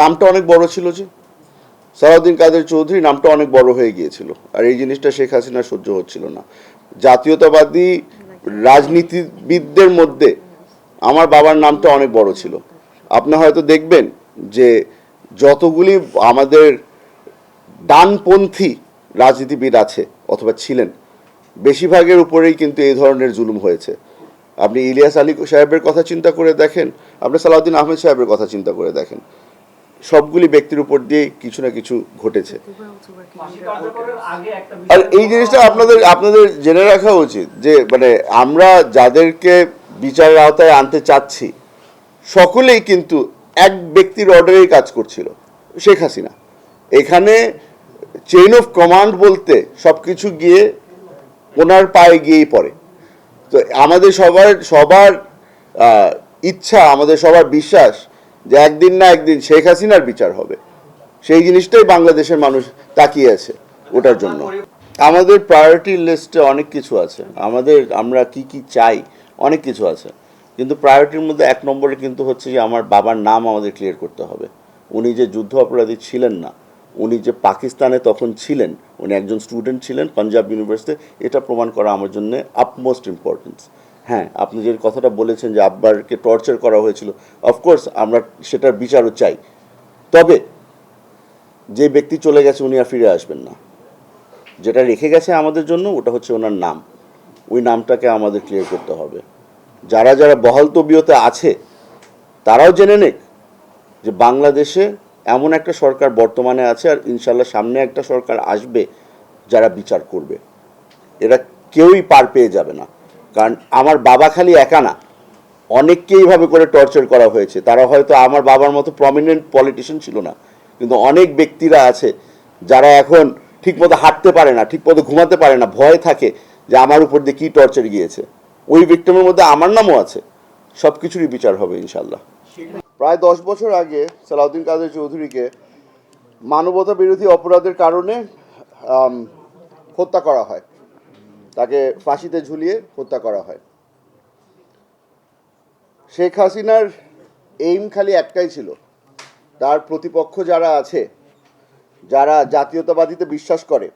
নামটা অনেক বড় ছিল যে। সালাউদ্দিন কাদের চৌধুরী নামটা অনেক বড় হয়ে গিয়েছিল। আর এই জিনিসটা শেখ হাসিনা সহ্য হচ্ছিল না। জাতীয়তাবাদী রাজনীতিবিদদের মধ্যে আমার বাবার নামটা অনেক বড় ছিল। আপনি হয়তো দেখবেন যে যতগুলি আমাদের ডানপন্থী রাজনীতিবিদ আছে অথবা ছিলেন, বেশিরভাগের উপরেই কিন্তু এই ধরনের জুলুম হয়েছে। আপনি ইলিয়াস আলী সাহেবের কথা চিন্তা করে দেখেন, আপনি সালাউদ্দিন আহমেদ সাহেবের কথা চিন্তা করে দেখেন। সবগুলি ব্যক্তির উপর দিয়ে কিছু না কিছু ঘটেছে। আর এই জিনিসটা আপনাদের আপনাদের জেনে রাখা উচিত যে মানে আমরা যাদেরকে বিচারের আওতায় আনতে চাচ্ছি, সকলেই কিন্তু এক ব্যক্তির অর্ডারেই কাজ করছিল, শেখ হাসিনা। এখানে চেইন অফ কমান্ড বলতে সব কিছু গিয়ে ওনার পায়ে গিয়েই পড়ে। তো আমাদের সবার সবার ইচ্ছা, আমাদের সবার বিশ্বাস যে একদিন না একদিন শেখ হাসিনার বিচার হবে। সেই জিনিসটাই বাংলাদেশের মানুষ তাকিয়ে আছে ওটার জন্য। আমাদের প্রায়োরিটি লিস্টে অনেক কিছু আছে। আমাদের, আমরা কি কি চাই, অনেক কিছু আছে। কিন্তু প্রায়োরিটির মধ্যে এক নম্বরে কিন্তু হচ্ছে যে আমার বাবার নাম আমাদের ক্লিয়ার করতে হবে। উনি যে যুদ্ধ অপরাধী ছিলেন না, উনি যে পাকিস্তানে তখন ছিলেন, উনি একজন স্টুডেন্ট ছিলেন, পাঞ্জাব ইউনিভার্সিটি এটা প্রমাণ করা আমার জন্য আপমোস্ট ইম্পর্টেন্স হ্যাঁ আপনি যে কথাটা বলেছেন যে আব্বারকে টর্চার করা হয়েছিল অফকোর্স আমরা সেটার বিচারও চাই। তবে যে ব্যক্তি চলে গেছে উনি আর ফিরে আসবেন না। যেটা রেখে গেছে আমাদের জন্য, ওটা হচ্ছে ওনার নাম। ওই নামটাকে আমাদের ক্লিয়ার করতে হবে। যারা যারা বহাল তবিয়তে আছে, তারাও জেনে নেক যে বাংলাদেশে এমন একটা সরকার বর্তমানে আছে আর ইনশাল্লাহ সামনে একটা সরকার আসবে যারা বিচার করবে। এরা কেউই পার পেয়ে যাবে না। কারণ আমার বাবা খালি একা না। অনেককে এইভাবে করে টর্চার করা হয়েছে। তারা হয়তো আমার বাবার মতো প্রমিনেন্ট পলিটিশিয়ান ছিল না। কিন্তু অনেক ব্যক্তিরা আছে যারা এখন ঠিকমতো হাঁটতে পারে না, ঠিকমতো ঘুমাতে পারে না, ভয় থাকে যে আমার উপর দিয়ে কী টর্চার গিয়েছে। ওই ভিক্টিমের মধ্যে আমার নামও আছে। সব কিছুরই বিচার হবে ইনশাল্লাহ প্রায় দশ বছর আগে সালাউদ্দিন কাদের চৌধুরীকে মানবতা বিরোধী অপরাধের কারণে হত্যা করা হয়। তাকে ফাঁসিতে ঝুলিয়ে হত্যা করা হয়। শেখ হাসিনার এইম খালি একটাই ছিল। তার প্রতিপক্ষ যারা আছে, যারা জাতীয়তাবাদীতে বিশ্বাস করে,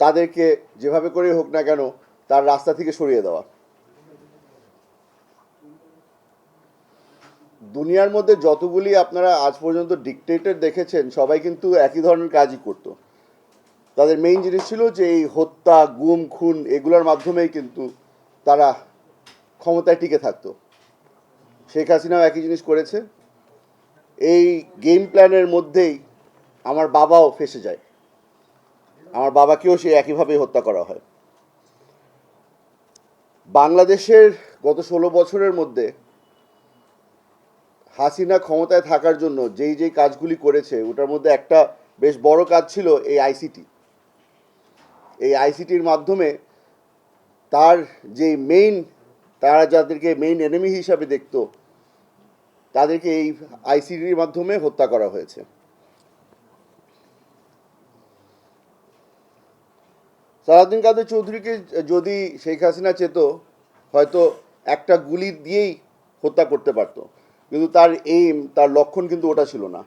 তাদেরকে যেভাবে করে হোক না কেন তার রাস্তা থেকে সরিয়ে দেওয়া। দুনিয়ার মধ্যে যতগুলি আপনারা আজ পর্যন্ত ডিকটেটর দেখেছেন, সবাই কিন্তু একই ধরনের কাজই করতো। তাদের মেইন জিনিস ছিল যে এই হত্যা, গুম, খুন এগুলোর মাধ্যমেই কিন্তু তারা ক্ষমতায় টিকে থাকতো। শেখ হাসিনাও একই জিনিস করেছে। এই গেম প্ল্যানের মধ্যেই আমার বাবাও ফেসে যায়। আমার বাবাকেও সে একইভাবে হত্যা করা হয়। বাংলাদেশের গত ষোলো বছরের মধ্যে হাসিনা ক্ষমতায় থাকার জন্য যেই যেই কাজগুলি করেছে, ওটার মধ্যে একটা বেশ বড় কাজ ছিল এই আইসিটি এই আইসিটির মাধ্যমে তার যে মেইন তারা যাদেরকে মেইন এনিমি হিসাবে দেখতো, তাদেরকে এই আইসিটির মাধ্যমে হত্যা করা হয়েছে। সালাউদ্দিন কাদের চৌধুরীকে যদি শেখ হাসিনা চেত, হয়তো একটা গুলি দিয়েই হত্যা করতে পারতো। কিন্তু তার এইম তার লক্ষণ কিন্তু ওটা ছিল না।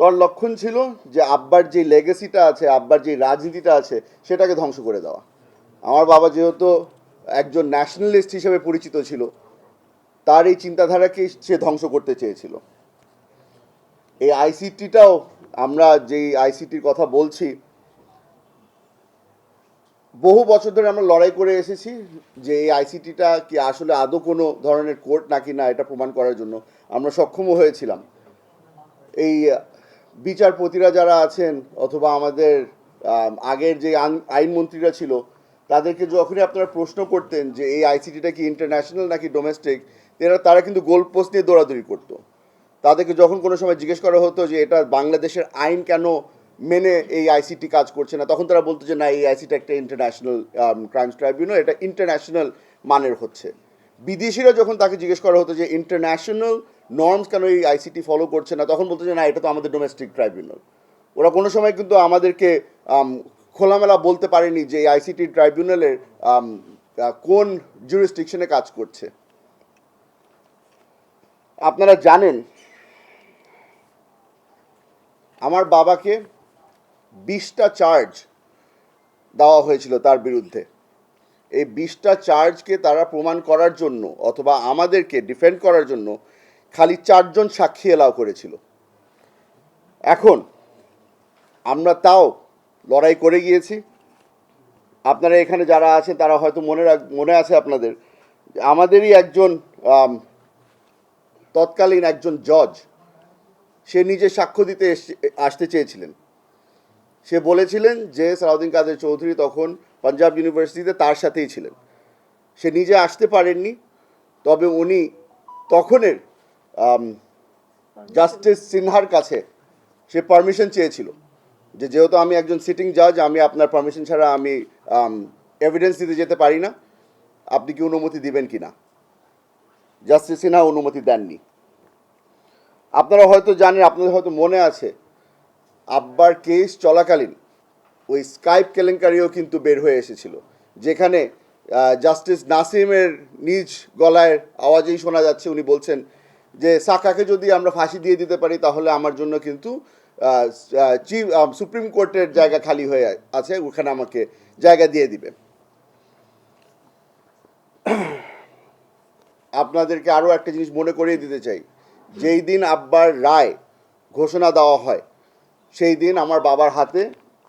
তার লক্ষণ ছিল যে আব্বার যে লেগেসিটা আছে, আব্বার যে রাজনীতিটা আছে, সেটাকে ধ্বংস করে দেওয়া। আমার বাবা যেহেতু একজন ন্যাশনালিস্ট হিসেবে পরিচিত ছিল, তার এই চিন্তাধারাকেই সে ধ্বংস করতে চেয়েছিল। এই আইসিটিটাও আমরা যেই আইসিটির কথা বলছি, বহু বছর ধরে আমরা লড়াই করে এসেছি যে এই আইসিটিটা কি আসলে আদৌ কোনো ধরনের কোর্ট নাকি না, এটা প্রমাণ করার জন্য। আমরা সক্ষমও হয়েছিলাম। এই বিচারপতিরা যারা আছেন অথবা আমাদের আগের যে আইনমন্ত্রীরা ছিল, তাদেরকে যখনই আপনারা প্রশ্ন করতেন যে এই আইসিটিটা কি ইন্টারন্যাশনাল নাকি ডোমেস্টিক এরা, তারা কিন্তু গোল পোস্ট নিয়ে দৌড়াদৌড়ি করতো। তাদেরকে যখন কোনো সময় জিজ্ঞেস করা হতো যে এটা বাংলাদেশের আইন কেন মেনে এই আইসিটি কাজ করছে না, তখন তারা বলতো যে না, এই আইসিটি একটা ইন্টারন্যাশনাল ক্রাইমস ট্রাইব্যুনাল এটা ইন্টারন্যাশনাল মানের হচ্ছে। বিদেশিরা যখন তাকে জিজ্ঞেস করা হতো যে ইন্টারন্যাশনাল নর্মস কেন এই আইসিটি ফলো করছে না? তখন বলতো যে, না, এটা তো আমাদের ডোমেস্টিক ট্রাইব্যুনাল ওরা কোনো সময় কিন্তু আমাদেরকে খোলামেলা বলতে পারেনি যে, এই আইসিটি ট্রাইব্যুনালের কোন জুরিস্টিকশনে কাজ করছে। আপনারা জানেন, আমার বাবাকে বিশটা চার্জ দেওয়া হয়েছিল তার বিরুদ্ধে। এই বিশটা চার্জকে তারা প্রমাণ করার জন্য অথবা আমাদেরকে ডিফেন্ড করার জন্য খালি চারজন সাক্ষী এলাও করেছিল। এখন আমরা তাও লড়াই করে গিয়েছি। আপনারা এখানে যারা আছেন, তারা হয়তো মনে রাখ, মনে আছে আপনাদের। আমাদেরই একজন তৎকালীন একজন জজ সে নিজে সাক্ষ্য দিতে আসতে চেয়েছিলেন। সে বলেছিলেন যে সালাউদ্দিন কাদের চৌধুরী তখন পাঞ্জাব ইউনিভার্সিটিতে তার সাথেই ছিলেন। সে নিজে আসতে পারেননি তবে উনি তখনের জাস্টিস সিনহার কাছে সে পারমিশন চেয়েছিল যে যেহেতু আমি একজন সিটিং জাজ আমি আপনার পারমিশন ছাড়া আমি এভিডেন্স দিতে যেতে পারি না। আপনি কি অনুমতি দিবেন কি না জাস্টিস সিনহা অনুমতি দেননি। আপনারা হয়তো জানেন আপনাদের হয়তো মনে আছে আব্বার কেস চলাকালীন ওই স্কাইপ কেলেঙ্কারিও কিন্তু বের হয়ে এসেছিল। যেখানে জাস্টিস নাসিমের নিজ গলায় আওয়াজেই শোনা যাচ্ছে, উনি বলছেন যে, সাকাকে যদি আমরা ফাঁসি দিয়ে দিতে পারি, তাহলে আমার জন্য কিন্তু চিফ সুপ্রিম কোর্টের জায়গা খালি হয়ে আছে, ওখানে আমাকে জায়গা দিয়ে দিবে। আপনাদেরকে আরও একটা জিনিস মনে করিয়ে দিতে চাই। যেই দিন আব্বার রায় ঘোষণা দেওয়া হয়, সেই দিন আমার বাবার হাতে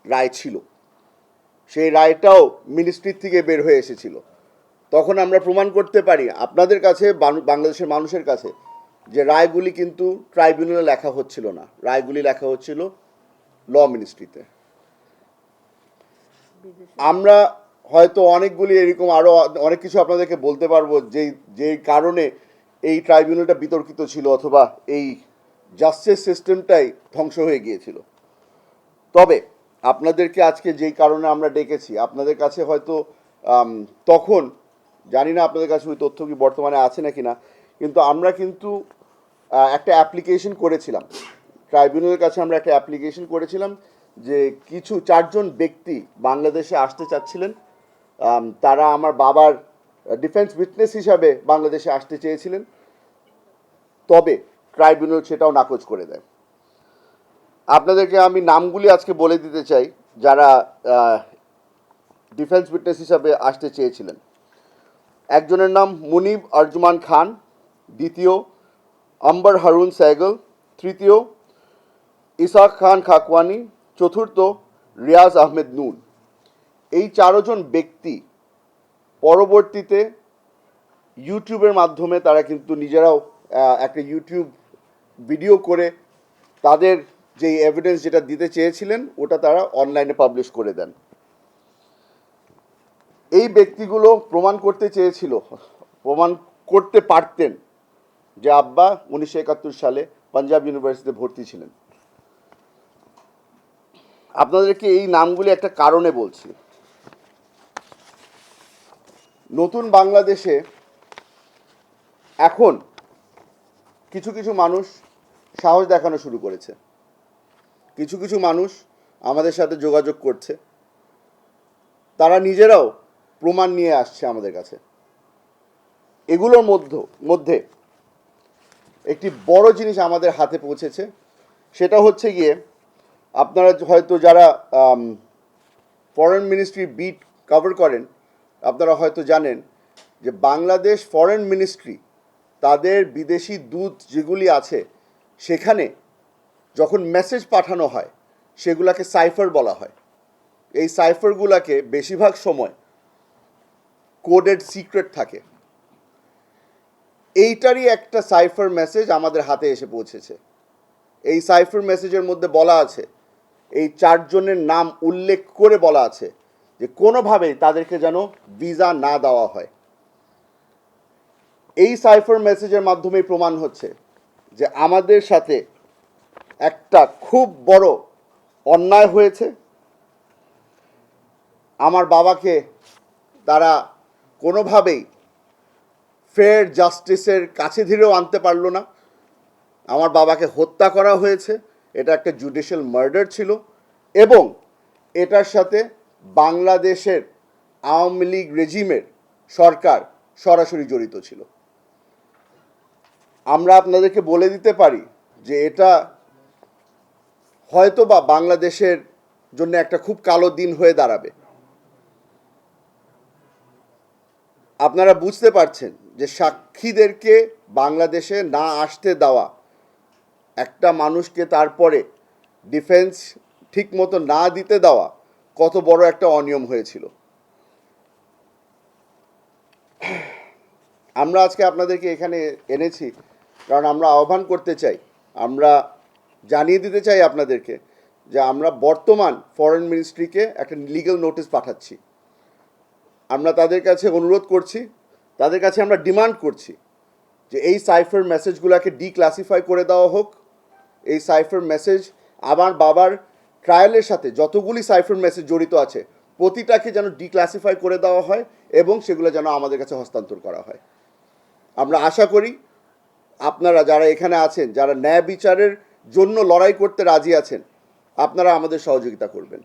রায় ছিল। সেই রায়টাও মিনিস্ট্রির থেকে বের হয়ে এসেছিল। তখন আমরা প্রমাণ করতে পারি আপনাদের কাছে বাংলাদেশের মানুষের কাছে যে রায়গুলি কিন্তু ট্রাইব্যুনালে লেখা হচ্ছিল না। রায়গুলি লেখা হচ্ছিল ল মিনিস্ট্রিতে আমরা হয়তো অনেকগুলি এরকম আরও অনেক কিছু আপনাদেরকে বলতে পারব যেই যেই কারণে এই ট্রাইব্যুনালটা বিতর্কিত ছিল অথবা এই জাস্টিস সিস্টেমটাই ধ্বংস হয়ে গিয়েছিল। তবে আপনাদেরকে আজকে যেই কারণে আমরা ডেকেছি, আপনাদের কাছে হয়তো তখন, জানি না আপনাদের কাছে ওই তথ্য কি বর্তমানে আছে নাকি না, কিন্তু আমরা কিন্তু একটা অ্যাপ্লিকেশন করেছিলাম। ট্রাইব্যুনালের কাছে আমরা একটা অ্যাপ্লিকেশন করেছিলাম যে কিছু চারজন ব্যক্তি বাংলাদেশে আসতে চাচ্ছিলেন। তারা আমার বাবার ডিফেন্স উইটনেস হিসাবে বাংলাদেশে আসতে চেয়েছিলেন। তবে ট্রাইব্যুনাল সেটাও নাকচ করে দেয়। আপনাদেরকে আমি নামগুলি আজকে বলে দিতে চাই, যারা ডিফেন্স উইটনেস হিসাবে আসতে চেয়েছিলেন। একজনের নাম মুনিব আরজুমান খান, দ্বিতীয় আম্বার হারুন সাইগল তৃতীয় ইসাক খান খাকওয়ানি, চতুর্থ রিয়াজ আহমেদ নুন। এই চারজন ব্যক্তি পরবর্তীতে ইউটিউবের মাধ্যমে তারা কিন্তু নিজেরাও একটা ইউটিউব ভিডিও করে তাদের যে এভিডেন্স যেটা দিতে চেয়েছিলেন, ওটা তারা অনলাইনে পাবলিশ করে দেন। এই ব্যক্তিগুলো প্রমাণ করতে চেয়েছিল, প্রমাণ করতে পারতেন যে আব্বা উনিশশো একাত্তর সালে পাঞ্জাব ইউনিভার্সিটিতে ভর্তি ছিলেন। আপনাদেরকে এই নামগুলি একটা কারণে বলছি। নতুন বাংলাদেশে এখন কিছু কিছু মানুষ সাহস দেখানো শুরু করেছে। কিছু কিছু মানুষ আমাদের সাথে যোগাযোগ করছে। তারা নিজেরাও প্রমাণ নিয়ে আসছে আমাদের কাছে। এগুলোর মধ্য, মধ্যে একটি বড় জিনিস আমাদের হাতে পৌঁছেছে, সেটা হচ্ছে গিয়ে আপনারা হয়তো যারা ফরেন মিনিস্ট্রি বিট কভার করেন, আপনারা হয়তো জানেন যে বাংলাদেশ ফরেন মিনিস্ট্রি তাদের বিদেশি দূত যেগুলি আছে, সেখানে যখন মেসেজ পাঠানো হয়, সেগুলাকে সাইফার বলা হয়। এই সাইফারগুলোকে বেশিরভাগ সময় কোডেড সিক্রেট থাকে। এইটারই একটা সাইফার মেসেজ আমাদের হাতে এসে পৌঁছেছে। এই সাইফার মেসেজের মধ্যে বলা আছে, এই চারজনের নাম উল্লেখ করে বলা আছে যে কোনোভাবেই তাদেরকে যেন ভিসা না দেওয়া হয়। এই সাইফার মেসেজের মাধ্যমেই প্রমাণ হচ্ছে যে আমাদের সাথে একটা খুব বড় অন্যায় হয়েছে। আমার বাবাকে তারা কোনোভাবেই ফেয়ার জাস্টিসের কাছে ধীরেও আনতে পারল না। আমার বাবাকে হত্যা করা হয়েছে। এটা একটা জুডিশিয়াল মার্ডার ছিল এবং এটার সাথে বাংলাদেশের আওয়ামী লীগ রেজিমের সরকার সরাসরি জড়িত ছিল। আমরা আপনাদেরকে বলে দিতে পারি যে এটা হয়তো বা বাংলাদেশের জন্য একটা খুব কালো দিন হয়ে দাঁড়াবে। আপনারা বুঝতে পারছেন যে সাক্ষীদেরকে বাংলাদেশে না আসতে দেওয়া, একটা মানুষকে তারপরে ডিফেন্স ঠিক মতো না দিতে দেওয়া কত বড় একটা অনিয়ম হয়েছিল। আমরা আজকে আপনাদেরকে এখানে এনেছি, কারণ আমরা আহ্বান করতে চাই, আমরা জানিয়ে দিতে চাই আপনাদেরকে যে আমরা বর্তমান ফরেন মিনিস্ট্রিকে একটা লিগ্যাল নোটিশ পাঠাচ্ছি। আমরা তাদের কাছে অনুরোধ করছি, তাদের কাছে আমরা ডিমান্ড করছি যে এই সাইফার মেসেজগুলোকে ডিক্লাসিফাই করে দেওয়া হোক। এই সাইফার মেসেজ আমার বাবার ট্রায়ালের সাথে যতগুলি সাইফার মেসেজ জড়িত আছে, প্রতিটাকে যেন ডিক্লাসিফাই করে দেওয়া হয় এবং সেগুলো যেন আমাদের কাছে হস্তান্তর করা হয়। আমরা আশা করি আপনারা যারা এখানে আছেন, যারা ন্যায় বিচারের জন্য লড়াই করতে রাজি আছেন, আপনারা আমাদের সহযোগিতা করবেন।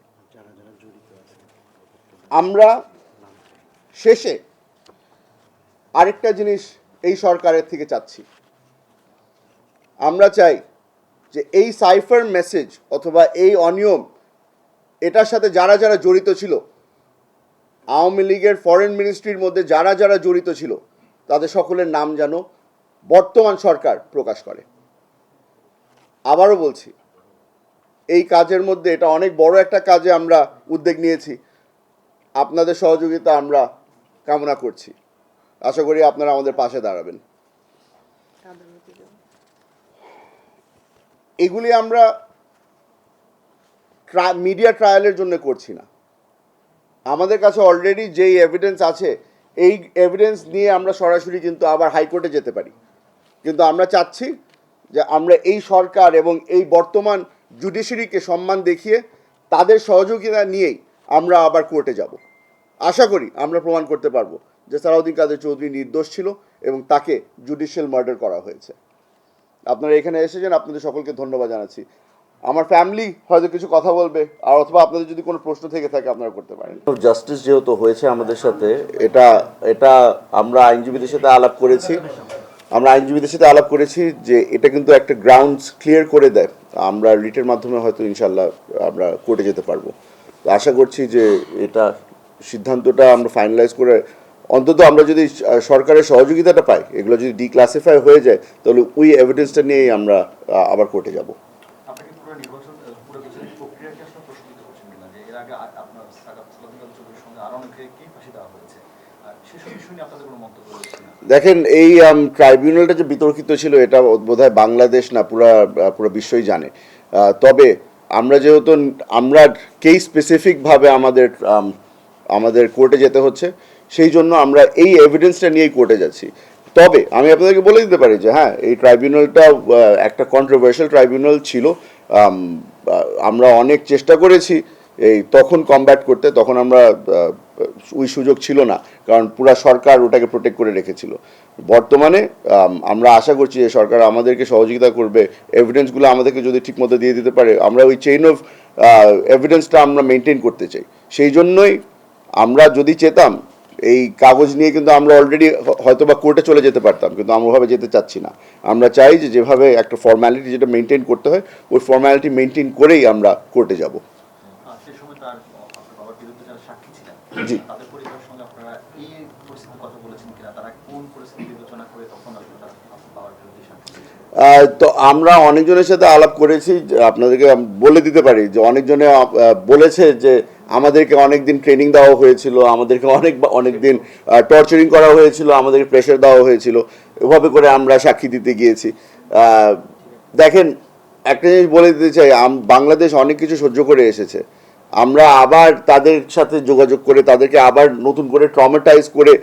আমরা শেষে আরেকটা জিনিস এই সরকারের থেকে চাচ্ছি। আমরা চাই যে এই সাইফার মেসেজ অথবা এই অনিয়ম, এটার সাথে যারা যারা জড়িত ছিল, আওয়ামী লীগের ফরেন মিনিস্ট্রির মধ্যে যারা যারা জড়িত ছিল, তাদের সকলের নাম যেন বর্তমান সরকার প্রকাশ করে। আবারও বলছি, এই কাজের মধ্যে এটা অনেক বড় একটা কাজে আমরা উদ্যোগ নিয়েছি। আপনাদের সহযোগিতা আমরা কামনা করছি। আশা করি আপনারা আমাদের পাশে দাঁড়াবেন। এগুলি আমরা মিডিয়া ট্রায়ালের জন্য করছি না। আমাদের কাছে অলরেডি যেই এভিডেন্স আছে, এই এভিডেন্স নিয়ে আমরা সরাসরি কিন্তু আবার হাইকোর্টে যেতে পারি। কিন্তু আমরা চাচ্ছি যে আমরা এই সরকার এবং এই বর্তমান জুডিশিয়ারিকে সম্মান দেখিয়ে তাদের সহযোগিতা নিয়েই আমরা আবার কোর্টে যাব। আশা করি আমরা প্রমাণ করতে পারব যে সালাউদ্দিন কাদের চৌধুরী নির্দোষ ছিল এবং তাকে জুডিশিয়াল মার্ডার করা হয়েছে। আপনারা এখানে এসেছেন, আপনাদের সকলকে ধন্যবাদ জানাচ্ছি। আমার ফ্যামিলি হয়তো কিছু কথা বলবে, আর অথবা আপনাদের যদি কোনো প্রশ্ন থেকে থাকে, আপনারা করতে পারেন। জাস্টিস যেহেতু হয়েছে আমাদের সাথে, এটা এটা আমরা আইনজীবীদের সাথে আলাপ করেছি। আমরা আইনজীবীদের সাথে আলাপ করেছি যে এটা কিন্তু একটা গ্রাউন্ডস ক্লিয়ার করে দেয় আমরা রিটের মাধ্যমে হয়তো ইনশাল্লাহ আমরা কোর্টে যেতে পারব তো আশা করছি যে এটা সিদ্ধান্তটা আমরা ফাইনালাইজ করে অন্তত আমরা যদি সরকারের সহযোগিতাটা পাই এগুলো যদি ডিক্লাসিফাই হয়ে যায় তাহলে ওই এভিডেন্সটা নিয়েই আমরা আবার কোর্টে যাব দেখেন, এই ট্রাইব্যুনালটা যে বিতর্কিত ছিল, এটা বোধহয় বাংলাদেশ না, পুরা, পুরো বিশ্বই জানে। তবে আমরা যেহেতু, আমরা কেই স্পেসিফিকভাবে আমাদের আমাদের কোর্টে যেতে হচ্ছে, সেই জন্য আমরা এই এভিডেন্সটা নিয়েই কোর্টে যাচ্ছি। তবে আমি আপনাদেরকে বলে দিতে পারি যে হ্যাঁ এই ট্রাইব্যুনালটা একটা কন্ট্রোভার্সিয়াল ট্রাইব্যুনাল ছিল আমরা অনেক চেষ্টা করেছি এই তখন কমব্যাট করতে, তখন আমরা ওই সুযোগ ছিল না। কারণ পুরা সরকার ওটাকে প্রোটেক্ট করে রেখেছিল। বর্তমানে আমরা আশা করছি যে সরকার আমাদেরকে সহযোগিতা করবে। এভিডেন্সগুলো আমাদেরকে যদি ঠিকমতো দিয়ে দিতে পারে, আমরা ওই চেইন অফ এভিডেন্সটা আমরা মেনটেন করতে চাই। সেই জন্যই আমরা যদি চেতাম, এই কাগজ নিয়ে কিন্তু আমরা অলরেডি হয়তো বা কোর্টে চলে যেতে পারতাম, কিন্তু আমরা ওভাবে যেতে চাচ্ছি না। আমরা চাই যে যেভাবে একটা ফর্ম্যালিটি যেটা মেনটেন করতে হয়, ওই ফর্ম্যালিটি মেনটেন করেই আমরা কোর্টে যাব আহ, সেই সময় তার আহ, আপনার বাবার বিরুদ্ধে যারা সাক্ষী ছিলেন জি। তাদের পরিবারের সঙ্গে আপনারা এই পরিস্থিতির কথা বলেছেন কিনা? তারা কোন পরিস্থিতি বিবেচনা করে তখন আপনার তো আমরা অনেকজনের সাথে আলাপ করেছি আপনাদেরকে বলে দিতে পারি যে অনেকজনে বলেছে যে আমাদেরকে অনেক দিন ট্রেনিং দেওয়া হয়েছিল আমাদেরকে অনেক অনেক দিন টর্চারিং করা হয়েছিল আমাদেরকে প্রেশার দেওয়া হয়েছিল। এভাবে করে আমরা সাক্ষী দিতে গিয়েছি। দেখেন একটা জিনিস বলে দিতে চাই বাংলাদেশ অনেক কিছু সহ্য করে এসেছে। আমরা আবার তাদের সাথে যোগাযোগ করে তাদেরকে আবার নতুন করে ট্রমাটাইজ করে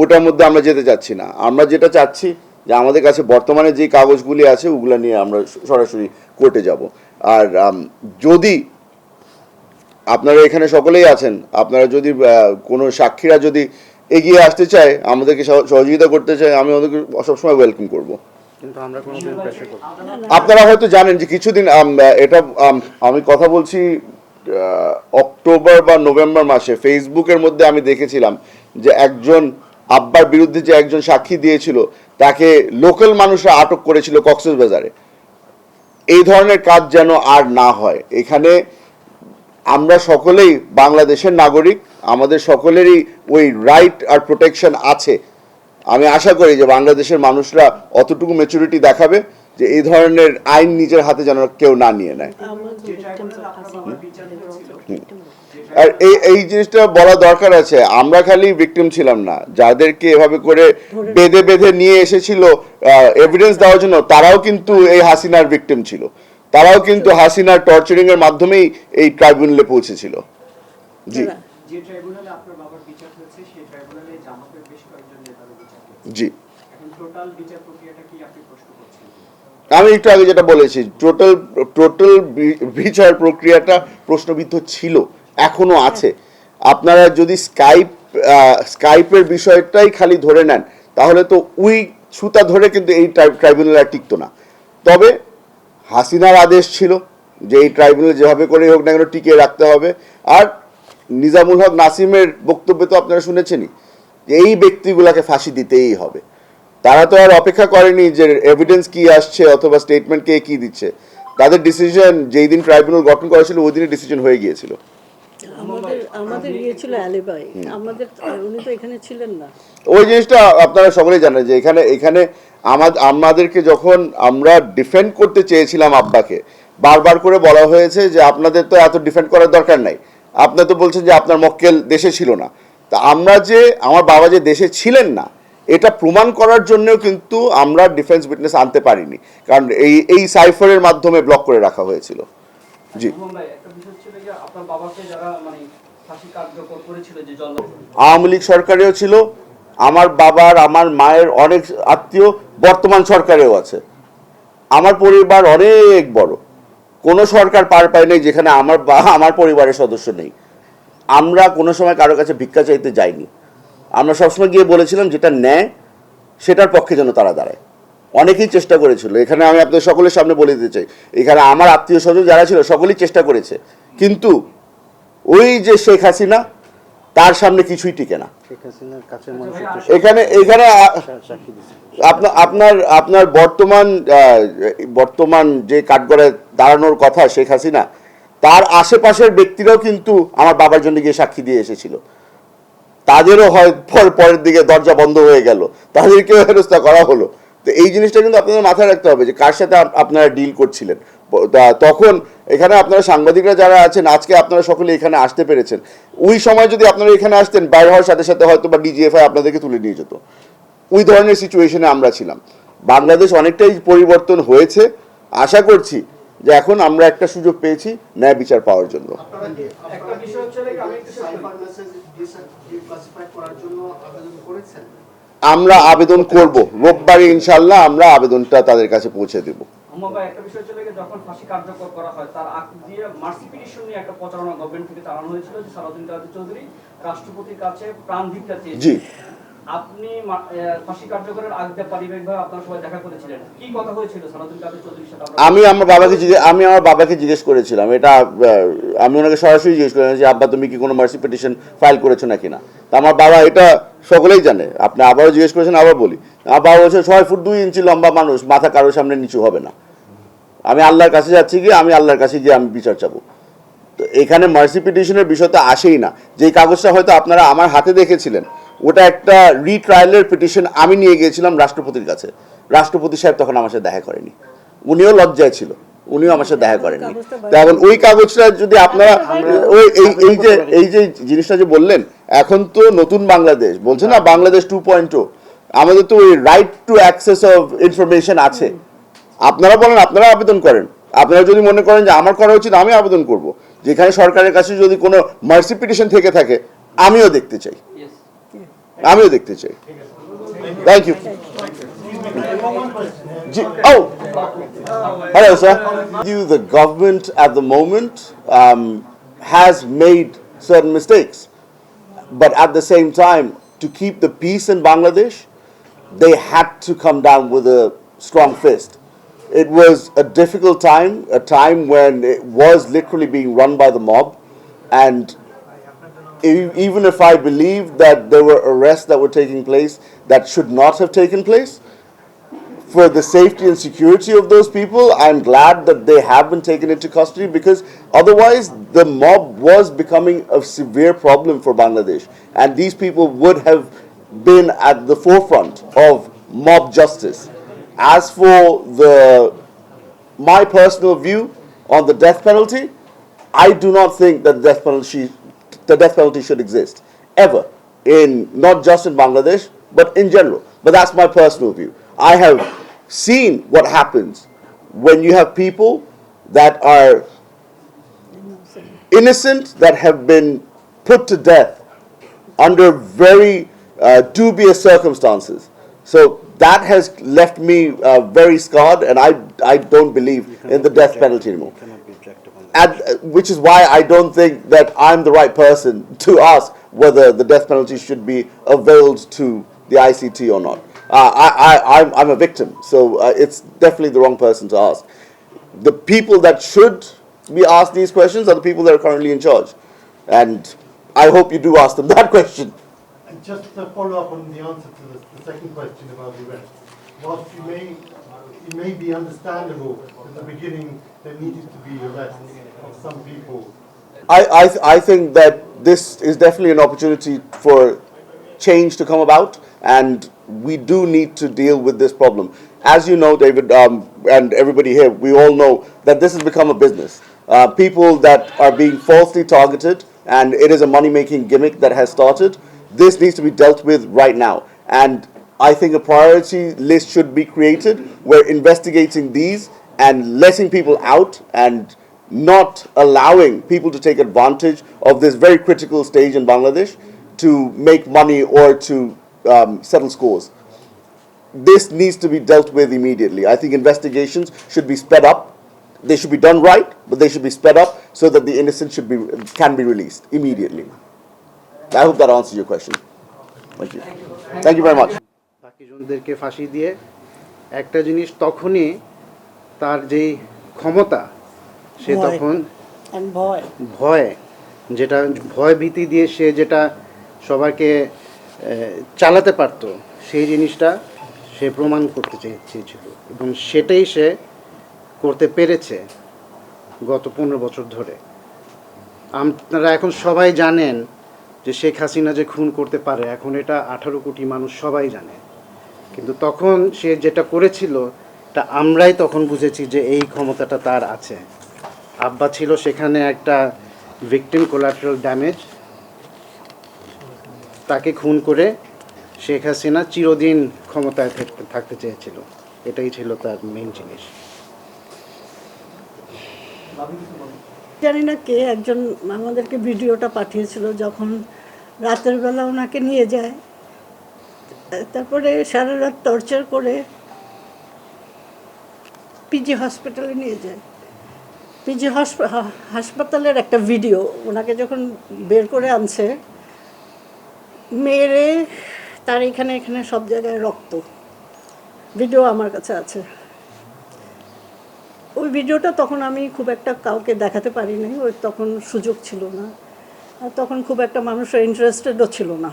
ওটার মধ্যে আমরা যেতে চাচ্ছি না। আমরা যেটা চাচ্ছি যে আমাদের কাছে বর্তমানে যে কাগজগুলি আছে ওগুলো নিয়ে আমরা সরাসরি কোর্টে যাব। আর যদি আপনারা এখানে সকলেই আছেন আপনারা যদি কোনো সাক্ষীরা যদি এগিয়ে আসতে চায় আমাদেরকে সহ- সহযোগিতা করতে চায় আমি ওদেরকে সবসময় ওয়েলকাম করব। আপনারা হয়তো জানেন যে কিছুদিন এটা আমি কথা বলছি অক্টোবর বা নভেম্বর মাসে ফেসবুকের মধ্যে আমি দেখেছিলাম যে একজন আব্বার বিরুদ্ধে যে একজন সাক্ষী দিয়েছিল, তাকে লোকাল মানুষরা আটক করেছিল কক্সবাজারে এই ধরনের কাজ যেন আর না হয়। এখানে আমরা সকলেই বাংলাদেশের নাগরিক, আমাদের সকলেরই ওই রাইট আর প্রোটেকশন আছে। আমি আশা করি যে বাংলাদেশের মানুষরা অতটুকু মেচুরিটি দেখাবে। যে এই ধরনের আইন নিজের হাতে যেন কেউ না নিয়ে নেয়। আর এই এই জিনিসটা বলা দরকার আছে আমরা খালি ভিকটিম ছিলাম না। যাদেরকে এভাবে করে বেঁধে বেঁধে নিয়ে এসেছিল এভিডেন্স দেওয়ার জন্য তারাও কিন্তু এই হাসিনার ভিকটিম ছিল। তারাও কিন্তু হাসিনার টর্চারিং এর মাধ্যমেই এই ট্রাইব্যুনালে পৌঁছেছিল। জি। যে ট্রাইব্যুনালে আপনার বাবার বিচার হয়েছে সেই ট্রাইব্যুনালে জামাতের বেশ কয়েকজন নেতারও বিচার জি। এখন টোটাল বিচার প্রক্রিয়াটা কি আপনি প্রশ্ন করছেন আমি একটু আগে যেটা বলেছি টোটাল টোটাল বিচার প্রক্রিয়াটা প্রশ্নবিদ্ধ ছিল, এখনও আছে। আপনারা যদি স্কাইপ স্কাইপের বিষয়টাই খালি ধরে নেন, তাহলে তো উই সুতা ধরে কিন্তু এই ট্রাইব্যুনাল আর টিকতো না। তবে হাসিনার আদেশ ছিল যে এই ট্রাইব্যুনাল যেভাবে করে হোক না কেন টিকিয়ে রাখতে হবে। আর নিজামুল হক নাসিমের বক্তব্য তো আপনারা শুনেছেনই, এই ব্যক্তিগুলোকে ফাঁসি দিতেই হবে। তারা তো আর অপেক্ষা করেনি যে এভিডেন্স কি আসছে অথবা স্টেটমেন্ট কে কি দিচ্ছে। তাদের ডিসিশন যেই দিন ট্রাইব্যুনাল গঠন করা ছিল ওই দিনই ডিসিশন হয়ে গিয়েছিল। আমাদের আমাদের ইয়ে ছিল অ্যালিবাই আমাদের উনি তো এখানে ছিলেন না। ওই জিনিসটা আপনারা সকলেই জানেন যে এখানে এখানে আমাদের আমাদেরকে যখন আমরা ডিফেন্ড করতে চেয়েছিলাম আব্বাকে বারবার করে বলা হয়েছে যে আপনাদের তো এত ডিফেন্ড করার দরকার নাই। আপনার তো বলছেন যে আপনার মক্কেল দেশে ছিল না। তা আমরা যে আমার বাবা যে দেশে ছিলেন না এটা প্রমাণ করার জন্যও কিন্তু আমরা ডিফেন্স উইটনেস আনতে পারিনি। কারণ এই এই সাইফারের মাধ্যমে ব্লক করে রাখা হয়েছিল। জি। মানে আওয়ামী লীগ সরকারেও ছিল। আমার বাবার আমার মায়ের অনেক আত্মীয় বর্তমান সরকারেও আছে। আমার পরিবার অনেক বড়। কোনো সরকার পার পায় নাই যেখানে আমার বা আমার পরিবারের সদস্য নেই। আমরা কোনো সময় কারও কাছে ভিক্ষা চাইতে যাইনি। আমরা সবসময় গিয়ে বলেছিলাম যেটা ন্যায় সেটার পক্ষে যেন তারা দাঁড়ায়। অনেকেই চেষ্টা করেছিল। এখানে আমি আপনাদের সকলের সামনে বলে দিতে চাই এখানে আমার আত্মীয় স্বজন যারা ছিল সকলেই চেষ্টা করেছে। কিন্তু ওই যে শেখ হাসিনা তার সামনে কিছুই টিকে না। শেখ হাসিনার কাছের মানুষ এখানে এখানে আপনার আপনার আপনার বর্তমান আহ, বর্তমান যে কাঠগড়ায় দাঁড়ানোর কথা শেখ হাসিনা তার আশেপাশের ব্যক্তিরাও কিন্তু আমার বাবার জন্য গিয়ে সাক্ষী দিয়ে এসেছিল। তাদেরও হয় পর- পরের দিকে দরজা বন্ধ হয়ে গেল। তাদেরকেও হেনস্থা করা হলো। তো এই জিনিসটা কিন্তু আপনাদের মাথায় রাখতে হবে যে কার সাথে আপনারা ডিল করছিলেন। তখন এখানে আপনারা সাংবাদিকরা যারা আছেন, আজকে আপনারা সকলে এখানে আসতে পেরেছেন। ওই সময় যদি আপনারা এখানে আসতেন, বাইর হওয়ার সাথে সাথে হয়তো বা ডিজিএফআই আপনাদেরকে তুলে নিয়ে যেত। ওই ধরনের সিচুয়েশনে আমরা ছিলাম। বাংলাদেশ অনেকটাই পরিবর্তন হয়েছে। আশা করছি যে এখন আমরা একটা সুযোগ পেয়েছি ন্যায় বিচার পাওয়ার জন্য। একটা বিষয় হচ্ছে যে আমি একটু শেষ করি। সাইবার মেসেজ ডিক্লাসিফাই করার জন্য আবেদন করেছেন। আমরা আবেদন করব। রোববারে ইনশাল্লাহ আমরা আবেদনটা তাদের কাছে পৌঁছে দেব। একটা বিষয় চলে গিয়ে যখন ফাঁসি কার্যকর করা হয় তার আগ দিয়ে মার্সি পিটিশন নিয়ে একটা প্রচারণা গভর্নমেন্ট থেকে চালানো হয়েছিল যে সালাউদ্দিন কাদের চৌধুরী রাষ্ট্রপতির কাছে প্রাণ ভিক্ষা চেয়েছেন। জি। আপনি ফাঁসি কার্যকরের আগ পারিবারিকভাবে সবাই দেখা করেছিলেন। কি কথা হয়েছিল? কাদের চৌধুরীর সাথে আমি আমার বাবাকে আমি আমার বাবাকে জিজ্ঞেস করেছিলাম। এটা আমি ওনাকে সরাসরি জিজ্ঞেস করেছিলাম যে, আব্বা, তুমি কি কোনো মার্সি পিটিশন ফাইল করেছ নাকি না? তা আমার বাবা এটা সকলেই জানে। আপনি আবারও জিজ্ঞেস করেছেন, আবার বলি। আমার বাবা বলছে, ছয় ফুট দুই ইঞ্চি লম্বা মানুষ, মাথা কারোর সামনে নিচু হবে না। আমি আল্লাহর কাছে যাচ্ছি গিয়ে, আমি আল্লাহর কাছে গিয়ে আমি বিচার চাবো। তো এখানে মার্সি পিটিশনের বিষয় তো আসেই না। যে কাগজটা হয়তো আপনারা আমার হাতে দেখেছিলেন ওটা একটা রিট্রায়ালের পিটিশন আমি নিয়ে গিয়েছিলাম রাষ্ট্রপতির কাছে। রাষ্ট্রপতি সাহেব তখন আমার সাথে দেখা করেনি। উনিও লজ্জায় ছিল। উনিও আমার সাথে দেখা করেননি। তো এখন ওই কাগজটা যদি আপনারা ওই এই এই যে এই যে জিনিসটা যে বললেন এখন তো নতুন বাংলাদেশ। বলছে না বাংলাদেশ টু পয়েন্ট আমাদের তো ওই right to access of information আছে। আপনারা বলেন আপনারা আবেদন করেন। আপনারা যদি মনে করেন যে আমার করা উচিত আমি আবেদন করব। যেখানে সরকারের কাছে যদি কোনো মার্সি পিটিশন থেকে থাকে আমিও দেখতে চাই. আমিও দেখতে চাই thank you Oh, hello, sir. You, the government at the moment um, has made certain mistakes, but at the same time, to keep the peace in Bangladesh, they had to come down with a strong fist. It was a difficult time, a time when it was literally being run by the mob, and e- even if I believe that there were arrests that were taking place that should not have taken place, for the safety and security of those people, I'm glad that they have been taken into custody because otherwise the mob was becoming a severe problem for Bangladesh. And these people would have been at the forefront of mob justice. As for the my personal view on the death penalty, I do not think that the death penalty the death penalty should exist ever in not just in Bangladesh but in general. But that's my personal view. I have seen what happens when you have people that are innocent that have been put to death under very uh, dubious circumstances. So that has left me uh, very scarred, and I, I don't believe in the death penalty anymore. Uh, which is why I don't think that I'm the right person to ask whether the death penalty should be availed to the ICT or not. Uh, I, I, I'm, a victim, so uh, it's definitely the wrong person to ask. The people that should be asked these questions are the people that are currently in charge. And I hope you do ask them that question. And just to follow up on the answer to the, the second question about the arrest, whilst you may, it may be understandable at the beginning there needed to be arrests of some people, I, I, th- I think that this is definitely an opportunity for change to come about, and we do need to deal with this problem. As you know, David, um, and everybody here, we all know that this has become a business. Uh, people that are being falsely targeted, and it is a money making gimmick that has started. This needs to be dealt with right now. And I think a priority list should be created where investigating these and letting people out and not allowing people to take advantage of this very critical stage in Bangladesh to make money or to um, settle scores. This needs to be dealt with immediately. I think investigations should be sped up. They should be done right, but they should be sped up so that the innocent should be can be released immediately. I hope that answers your question. Thank you. Thank you very much. বাকি জনদেরকে ফাঁসি দিয়ে একটা জিনিস তখনই তার যেই ক্ষমতা সে তখন ভয়। ভয় যেটা ভয় ভীতি দিয়ে সে যেটা সবাইকে চালাতে পারতো সেই জিনিসটা সে প্রমাণ করতে চেয়ে- চেয়েছিল। এবং সেটাই সে করতে পেরেছে গত পনেরো বছর ধরে। আপনারা এখন সবাই জানেন যে শেখ হাসিনা যে খুন করতে পারে এখন এটা আঠারো কোটি মানুষ সবাই জানে। কিন্তু তখন সে যেটা করেছিল তা আমরাই তখন বুঝেছি যে এই ক্ষমতাটা তার আছে। আব্বা ছিল সেখানে একটা ভিকটিম কোলাটারাল ড্যামেজ তাকে খুন করে শেখ হাসিনা চিরদিন ক্ষমতায় থাকতে থাকতে চেয়েছিল। এটাই ছিল তার মেন জিনিস। জানি না কে একজন আমাদেরকে ভিডিওটা পাঠিয়েছিল যখন রাতের বেলা ওনাকে নিয়ে যায়। তারপরে সারা রাত টর্চার করে পিজি হসপিটালে নিয়ে যায়। পিজি হাসপাতালের একটা ভিডিও ওনাকে যখন বের করে আনছে, মেরে তার এখানে এখানে সব জায়গায় রক্ত। ভিডিও আমার কাছে আছে। ওই ভিডিওটা তখন আমি খুব একটা কাউকে দেখাতে পারিনি ওই তখন সুযোগ ছিল না। আর তখন খুব একটা মানুষের ইন্টারেস্টেডও ছিল না।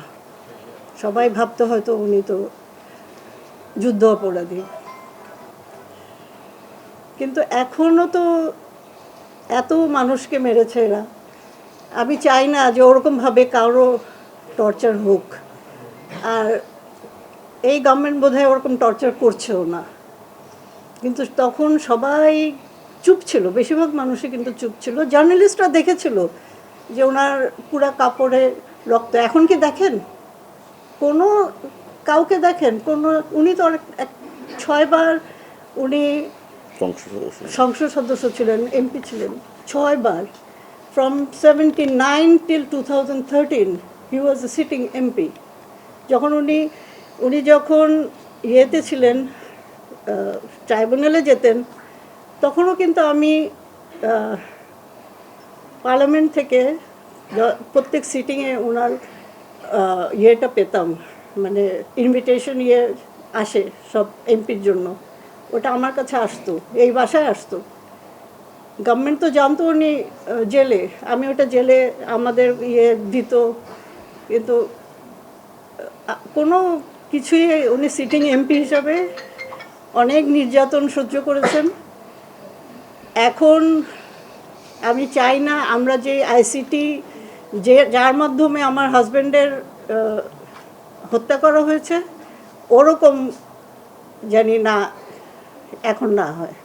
সবাই ভাবতে হয়তো উনি তো যুদ্ধ অপরাধী। কিন্তু এখনও তো এত মানুষকে মেরেছে এরা। আমি চাই না যে ওরকমভাবে কারও টর্চার হোক। আর এই গভর্নমেন্ট বোধহয় ওরকম টর্চার করছেও না। কিন্তু তখন সবাই চুপ ছিল, বেশিরভাগ মানুষই কিন্তু চুপ ছিল। জার্নালিস্টরা দেখেছিল যে ওনার পুরা কাপড়ে রক্ত। এখন কি দেখেন? কোনো কাউকে দেখেন? কোনো, উনি তো অনেক ছয়বার উনি সংসদ সদস্য। ছিলেন এমপি ছিলেন। ছয়বার from seventy nine till two thousand thirteen he was a sitting MP যখন উনি উনি যখন ইয়েতে ছিলেন ট্রাইব্যুনালে যেতেন, তখনও কিন্তু আমি পার্লামেন্ট থেকে প্রত্যেক সিটিংয়ে ওনার ইয়েটা পেতাম। মানে ইনভিটেশন ইয়ে আসে সব এমপির জন্য। ওটা আমার কাছে আসতো, এই বাসায় আসতো। গভর্নমেন্ট তো জানতো উনি জেলে, আমি ওটা জেলে আমাদের ইয়ে দিত। কিন্তু কোনো কিছুই উনি সিটিং এমপি হিসাবে অনেক নির্যাতন সহ্য করেছেন। এখন আমি চাই না আমরা যে আইসিটি যে, যার মাধ্যমে আমার হাজব্যান্ডের হত্যা করা হয়েছে, ওরকম জানি না এখন না হয়।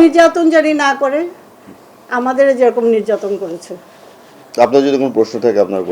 নির্যাতন জানি না করে আমাদের যেরকম নির্যাতন করেছে। আপনার যদি কোনো প্রশ্ন থাকে আপনার